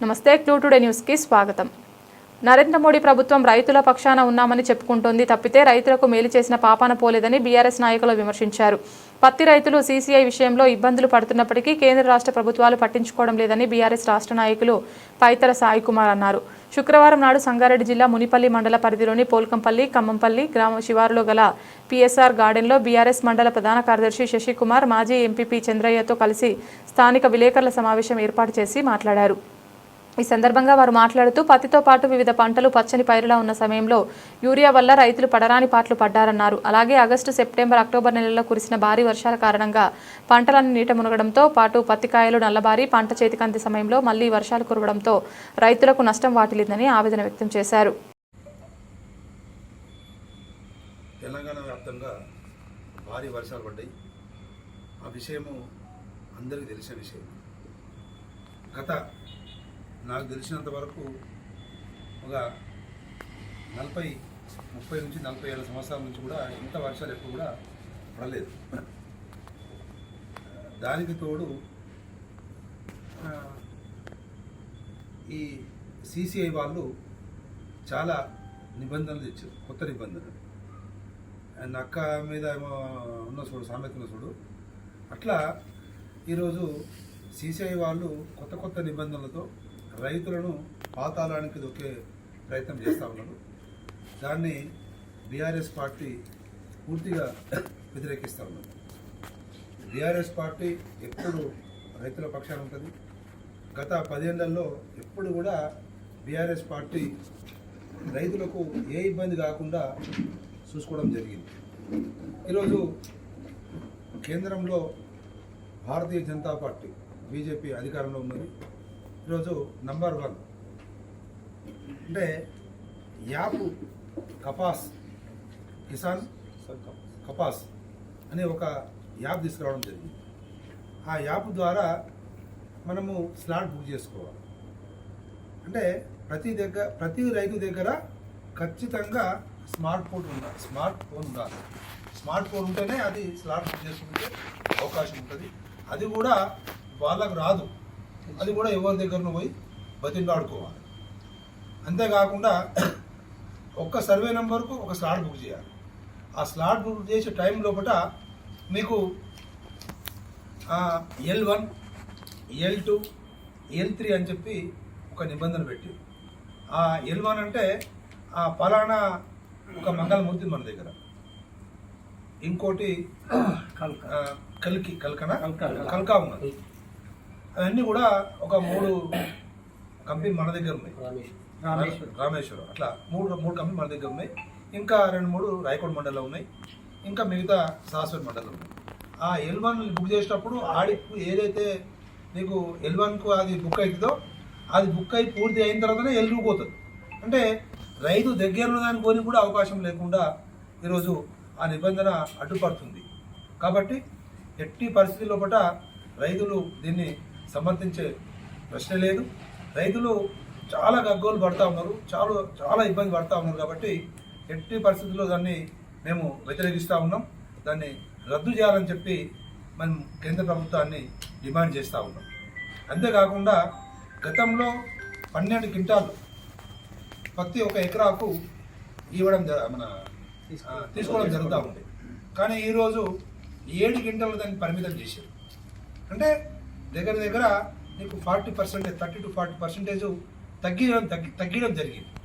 నమస్తే clue today న్యూస్కి స్వాగతం. నరేంద్ర మోడీ ప్రభుత్వం రైతుల పక్షాన ఉన్నామని చెప్పుకుంటోంది తప్పితే రైతులకు మేలు చేసిన పాపాన పోలేదని బీఆర్ఎస్ నాయకులు విమర్శించారు. పత్తి రైతులు సీసీఐ విషయంలో ఇబ్బందులు పడుతున్నప్పటికీ కేంద్ర రాష్ట్ర ప్రభుత్వాలు పట్టించుకోవడం లేదని బీఆర్ఎస్ రాష్ట్ర నాయకులు పైతర సాయి కుమార్ అన్నారు. శుక్రవారం నాడు సంగారెడ్డి జిల్లా మునిపల్లి మండల పరిధిలోని పోల్కంపల్లి ఖమ్మంపల్లి గ్రామ శివారులో గల పిఎస్ఆర్ గార్డెన్లో బీఆర్ఎస్ మండల ప్రధాన కార్యదర్శి శశికుమార్ మాజీ ఎంపీపీ చంద్రయ్యతో కలిసి స్థానిక విలేకరుల సమావేశం ఏర్పాటు చేసి మాట్లాడారు. ఈ సందర్భంగా వారు మాట్లాడుతూ పత్తితో పాటు వివిధ పంటలు పచ్చని పైరులా ఉన్న సమయంలో యూరియా వల్ల రైతులు పడరాని పాట్లు పడ్డారన్నారు. అలాగే ఆగస్టు సెప్టెంబర్ అక్టోబర్ నెలల్లో కురిసిన భారీ వర్షాల కారణంగా పంటలన్నీ నీట మునగడంతో పాటు పత్తికాయలు నల్లబారి పంట చేతికంది సమయంలో మళ్ళీ వర్షాలు కురవడంతో రైతులకు నష్టం వాటిల్లిందని ఆవేదన వ్యక్తం చేశారు. తెలంగాణ వ్యాప్తంగా భారీ వర్షాలు పడ్డాయి. ఆ విషయము అందరికీ తెలిసిన విషయం. గత నాకు తెలిసినంత వరకు ఒక నలభై ముప్పై నుంచి నలభై ఏళ్ళ సంవత్సరాల నుంచి కూడా ఇంత వర్షాలు ఎక్కువ కూడా పడలేదు. దానికి తోడు ఈ సిసిఐ వాళ్ళు చాలా నిబంధనలు తెచ్చారు కొత్త నిబంధనలు. అండ్ అక్క మీద ఏమో ఉన్న చూడు సామెత ఉన్న చూడు. అట్లా ఈరోజు సీసీఐ వాళ్ళు కొత్త కొత్త నిబంధనలతో రైతులను పాతాళానికి దొక్కే ప్రయత్నం చేస్తూ ఉన్నారు దాన్ని బీఆర్ఎస్ పార్టీ పూర్తిగా వ్యతిరేకిస్తూ ఉన్నారు బీఆర్ఎస్ పార్టీ ఎప్పుడు రైతుల పక్షాన ఉంటుంది? గత పదేళ్ళలో ఎప్పుడు కూడా బీఆర్ఎస్ పార్టీ రైతులకు ఏ ఇబ్బంది కాకుండా చూసుకోవడం జరిగింది. ఈరోజు కేంద్రంలో భారతీయ జనతా పార్టీ బీజేపీ అధికారంలో ఉన్నది. ఈరోజు నంబర్ వన్. అంటే యాప్ కపాస్ కిసాన్ కపాస్ అనే ఒక యాప్ తీసుకురావడం జరిగింది. ఆ యాప్ ద్వారా మనము స్లాట్ బుక్ చేసుకోవాలి. అంటే ప్రతి దగ్గర ప్రతి రైతు దగ్గర ఖచ్చితంగా స్మార్ట్ ఫోన్ ఉండాలి స్మార్ట్ ఫోన్ ఉండాలి. స్మార్ట్ ఫోన్ ఉంటేనే అది స్లాట్ బుక్ చేసుకుంటే అవకాశం ఉంటుంది. అది కూడా వాళ్ళకు రాదు. అది కూడా ఎవరి దగ్గరను పోయి బతిండాడుకోవాలి అంతేకాకుండా ఒక్క సర్వే నెంబర్కు ఒక స్లాట్ బుక్ చేయాలి. ఆ స్లాట్ బుక్ చేసే టైం లోపల మీకు L one L two L three అని చెప్పి ఒక నిబంధన పెట్టి ఆ ఎల్ వన్ అంటే ఆ ఫలానా ఒక మంగళమూర్తి మన దగ్గర. ఇంకోటి కల్కి. కల్కన? కల్కా ఉన్నది. అవన్నీ కూడా ఒక మూడు కంపెనీ మన దగ్గర ఉన్నాయి. రామేశ్వరం. అట్లా మూడు మూడు కంపెనీ మన దగ్గర ఉన్నాయి. ఇంకా రెండు మూడు రాయకోట మండలంలో ఉన్నాయి. ఇంకా మిగతా సాస్వర్ మండలం ఉన్నాయి. ఆ ఎల్ వన్ బుక్ చేసేటప్పుడు ఆడికి ఏదైతే నీకు ఎల్ వన్కు అది బుక్ అవుతుందో అది బుక్ అయి పూర్తి అయిన తర్వాతనే ఎల్ పోతుంది. అంటే రైతు దగ్గరలో దానికి పోని కూడా అవకాశం లేకుండా ఈరోజు ఆ నిబంధన అడ్డుపడుతుంది. కాబట్టి ఎట్టి పరిస్థితి లోపల రైతులు దీన్ని సమర్థించే ప్రశ్న లేదు. రైతులు చాలా గగ్గోలు పడతా ఉన్నారు. చాలా చాలా ఇబ్బంది పడతా ఉన్నారు కాబట్టి ఎట్టి పరిస్థితుల్లో దాన్ని మేము వ్యతిరేకిస్తూ ఉన్నాం. దాన్ని రద్దు చేయాలని చెప్పి మనం కేంద్ర ప్రభుత్వాన్ని డిమాండ్ చేస్తూ ఉన్నాం. అంతేకాకుండా గతంలో పన్నెండు క్వింటాలు పత్తి ఒక ఎకరాకు ఇవ్వడం జ- మన తీసుకోవడం జరుగుతూ ఉంది. కానీ ఈరోజు ఏడు గంటలు దాన్ని పరిమితం చేశారు. అంటే దగ్గర దగ్గర నీకు forty percentage thirty to forty percentage తగ్గి తగ్గి తగ్గడం జరిగింది.